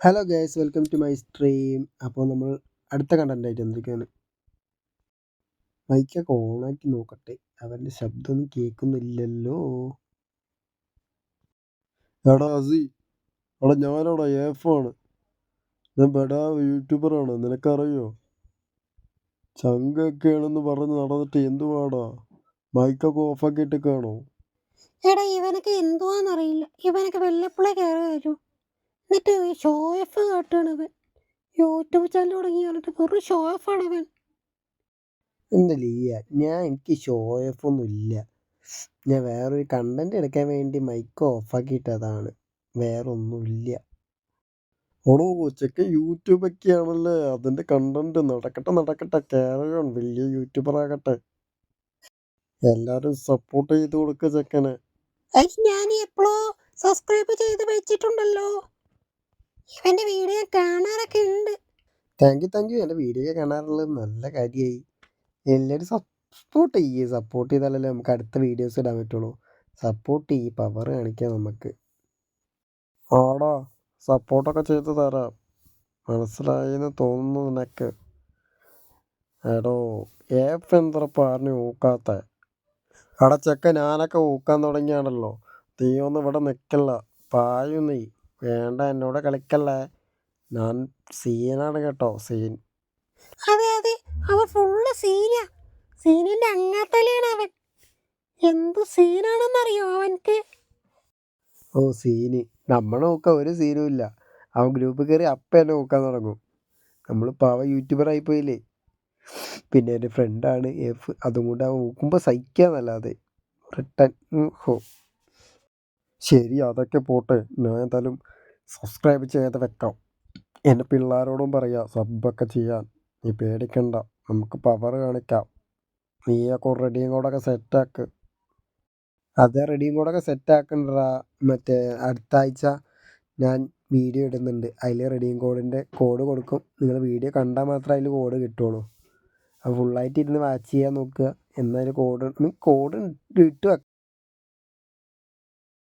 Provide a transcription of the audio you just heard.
Hello guys welcome to my stream അപ്പോൾ നമ്മൾ അടുത്ത കണ്ടന്റ് ആയിട്ട് എന്തൊക്കെയാണ് മൈക്കൊക്കെ ഓണാക്കി നോക്കട്ടെ. അവന്റെ ശബ്ദമൊന്നും കേൾക്കുന്നില്ലല്ലോ. എടാ അസി. എടാ ഞാനവിടെ ഏഫാണ് ഞാൻ ബെടാ യൂട്യൂബറാണ് നിനക്കറിയോ? ചങ്കൊക്കെയാണെന്ന് പറഞ്ഞ് നടന്നിട്ട് എന്തുവാടാ? മൈക്കൊക്കെ ഓഫാക്കിയിട്ടൊക്കെയാണോ എടാ ഇവനൊക്കെ എന്തുവാന്നറിയില്ല. ഇവനൊക്കെ വല്ലപ്പോഴേ കയറി വരൂ. എന്നിട്ട് ഷോ ഓഫ് കാട്ടുകയാണ് അവൻ. യൂട്യൂബ് ചാനൽ തുടങ്ങി പറഞ്ഞിട്ട് വെറും ഷോ ഓഫാണ് അവൻ. എന്തല്ല ഞാൻ എനിക്ക് ഷോ ഓഫ് ഒന്നും ഇല്ല. ഞാൻ വേറൊരു കണ്ടന്റ് എടുക്കാൻ വേണ്ടി മൈക്ക് ഓഫാക്കിയിട്ടതാണ് വേറെ ഒന്നുമില്ല ഓണോ ചെക്കൻ യൂട്യൂബൊക്കെ ആണല്ലേ അതിന്റെ കണ്ടന്റ് നടക്കട്ടെ നടക്കട്ടെ. കേരളം വലിയ യൂട്യൂബർ ആകട്ടെ. എല്ലാരും സപ്പോർട്ട് ചെയ്ത് കൊടുക്കുക ചെക്കനെ. ഞാൻ എപ്പോഴോ സബ്സ്ക്രൈബ് ചെയ്ത് വെച്ചിട്ടുണ്ടല്ലോ. ഇവന്റെ വീഡിയോ കാണാറൊക്കെ ഉണ്ട്. താങ്ക് യു താങ്ക് യു എന്റെ വീഡിയോ കാണാറുള്ളത് നല്ല കാര്യമായി എല്ലാവരും സപ്പോർട്ട് ചെയ്യേ. സപ്പോർട്ട് ചെയ്താലല്ലേ നമുക്ക് അടുത്ത വീഡിയോസ് ഇടാൻ പറ്റുള്ളൂ. സപ്പോർട്ട് ചെയ്യ്. പവർ കാണിക്കാം നമുക്ക്. ആടാ സപ്പോർട്ടൊക്കെ ചെയ്ത് തരാം. മനസ്സിലായെന്ന് തോന്നുന്നു നിനക്ക്. എടോ ഏപ്പ് എന്താ പറഞ്ഞു ഊക്കാത്ത? അവിടെ ചെക്ക ഞാനൊക്കെ ഊക്കാൻ തുടങ്ങിയാണല്ലോ. തീയൊന്നും ഇവിടെ നിൽക്കല്ല പായു നീ. വേണ്ട എന്നോട് കളിക്കല്ലേ. ഞാൻ സീനാണ് കേട്ടോ സീൻ. അതെ അതെ അവൻ ഫുള്ള് സീനാ. സീനിന്റെ അങ്ങാത്തലയാണ് അവൻ. എന്ത് സീനാണെന്നറിയോ അവൻക്ക്? ഓ സീന്. നമ്മൾ നോക്കാൻ ഒരു സീനും ഇല്ല. അവൻ ഗ്രൂപ്പിൽ കയറി അപ്പം എന്നെ നോക്കാൻ തുടങ്ങും. നമ്മൾ പാവ യൂട്യൂബർ ആയിപ്പോയില്ലേ പിന്നെ എന്റെ ഫ്രണ്ടാണ് എഫ്. അതും കൊണ്ട് അവൻ നോക്കുമ്പോൾ സഹിക്കാന്നല്ലാതെ. റിട്ടൻ ഹോ. ശരി അതൊക്കെ പോട്ടെ. ഞാൻ എന്തായാലും സബ്സ്ക്രൈബ് ചെയ്ത് വെക്കാം. എന്റെ പിള്ളേരോടും പറയാം സബ്ബൊക്കെ ചെയ്യാൻ. നീ പേടിക്കണ്ട. നമുക്ക് പവർ കാണിക്കാം. നീയൊക്കെ റെഡിയും കൂടെ സെറ്റാക്ക് അതെ റെഡിയും കൂടെ സെറ്റാക്കണ്ടടാ മറ്റേ അടുത്ത ആഴ്ച ഞാൻ വീഡിയോ ഇടുന്നുണ്ട്. അതിൽ റെഡിയും കോഡിന്റെ കോഡ് കൊടുക്കും. നിങ്ങൾ വീഡിയോ കണ്ടാൽ മാത്രമേ അതിൽ കോഡ് കിട്ടുള്ളൂ. അപ്പോൾ ഫുള്ളായിട്ട് ഇരുന്ന് വാച്ച് ചെയ്യാൻ നോക്കുക. എന്നാലും കോഡ് കോഡ് ഇട്ട് വെക്കാം.